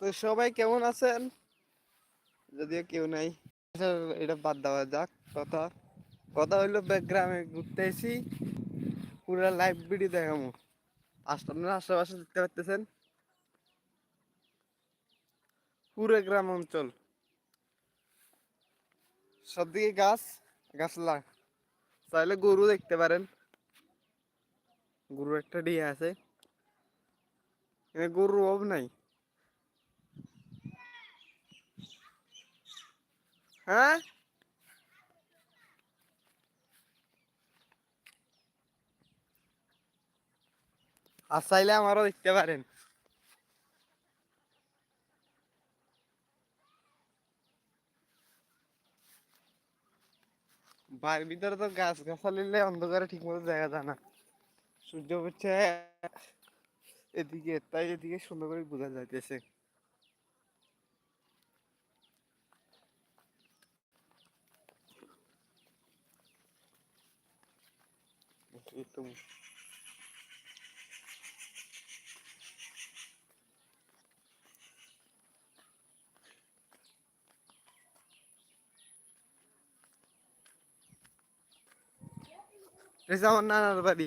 তো সবাই কেমন আছেন? যদিও কেউ নাই। আচ্ছা, এটা বাদ দেওয়া যাক কথা। কথা হইল গ্রামে ঘুরতে এসি পুরা লাইভ ভিডিও দেখামু। আপনারা আশেপাশে দেখতে পাচ্ছেন পুরো গ্রাম অঞ্চল। সবদিকে গাছ গাছলা। চাইলে গরু দেখতে পারেন। গরু একটা ডিয়ে আছে। গরুর অভাব নাই। হ্যাঁ? আর চাইলে আমারও দেখতে পারেন। বাড়ির ভিতরে তো গাছ গাছালিলে অন্ধকারে ঠিক মতো দেখা যায় না। সূর্য উঠছে, এদিকে তাই এদিকে সুন্দর করে বোঝা যাইতেছে। এই তো এটা হচ্ছে আমার নানার বাড়ি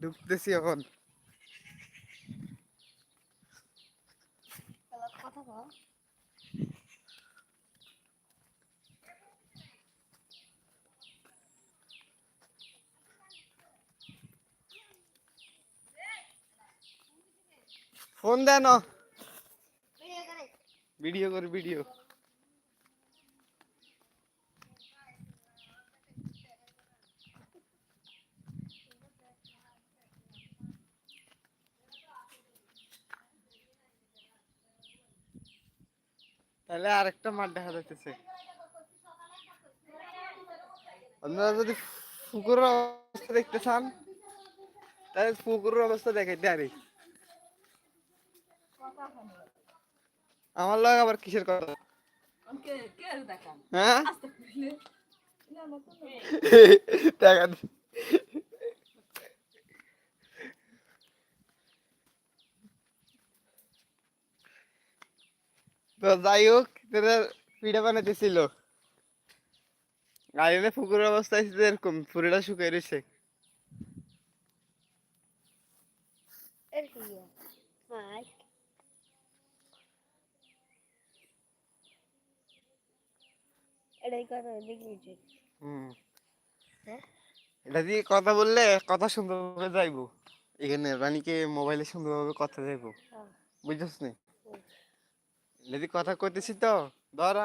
ঢুকতেছি এখন কথা ফোন দেন ভিডিও করে। ভিডিও তাহলে আরেকটা মাঠ দেখা যাইতেছে। আপনারা যদি পুকুরের অবস্থা দেখতে চান তাহলে পুকুরের অবস্থা দেখাইতে আরে আমার লগে আবার কিসের কথা? কে কে দেখান? হ্যাঁ? টাকা তো যাই হোক তারা পিঠা বানাইতেছিল গাড়িতে পুকুরের অবস্থা হচ্ছে এরকম পুরোটা শুকিয়ে রয়েছে। এর কি ভাই এটাই কথা দেখি হুম। হ্যাঁ? এটা দিয়ে কথা বললে কথা সুন্দরভাবে যাইবো। এখানে রানীকে মোবাইলে সুন্দরভাবে কথা যাইবো। হ্যাঁ। বুঝছিস নি। যদি কথা কইতেছি তো। ধর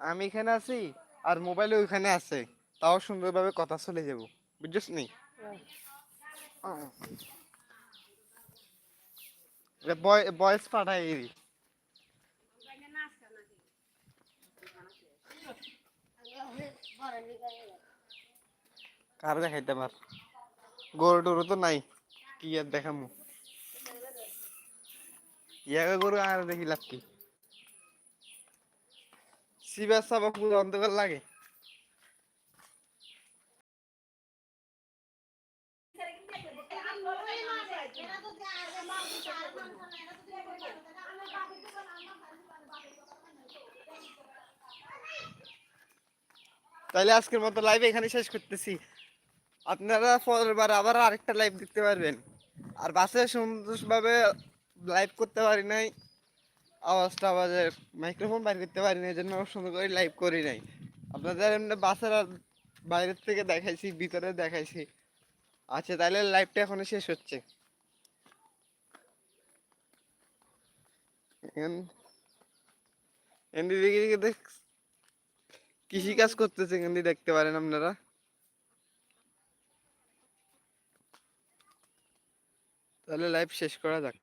আমি এখানে আছি আর মোবাইলে ওইখানে আছে। তাও সুন্দরভাবে কথা চলে যাব বুঝছিস নি বয়স পাঠাই কার দেখাইতে পার? গরু টরু তো নাই, কি আর দেখামু? ইয়াকে গরু আর দেখি লাভ কি? শিবের সব পুরো অন্ধকার লাগে। তাহলে আজকের মতো লাইভ এখানে শেষ করতেছি। আপনারা পরের বার আবার আরেকটা লাইভ দেখতে পারবেন। আর বাসে সুন্দরভাবে লাইভ করতে পারি নাই। আওয়াজটা আওয়াজের মাইক্রোফোন বাইর করতে পারি নাই জন্য সুন্দর করে লাইভ করি নাই। আপনাদের এমনি বাসের বাইরের থেকে দেখাইছি, ভিতরে দেখাইছি। আচ্ছা তাহলে লাইভটা এখনও শেষ হচ্ছে। এন- দিকে দেখ কৃষি কাজ করতেছে দিয়ে দেখতে পারেন আপনারা। তাহলে লাইভ শেষ করা যাক।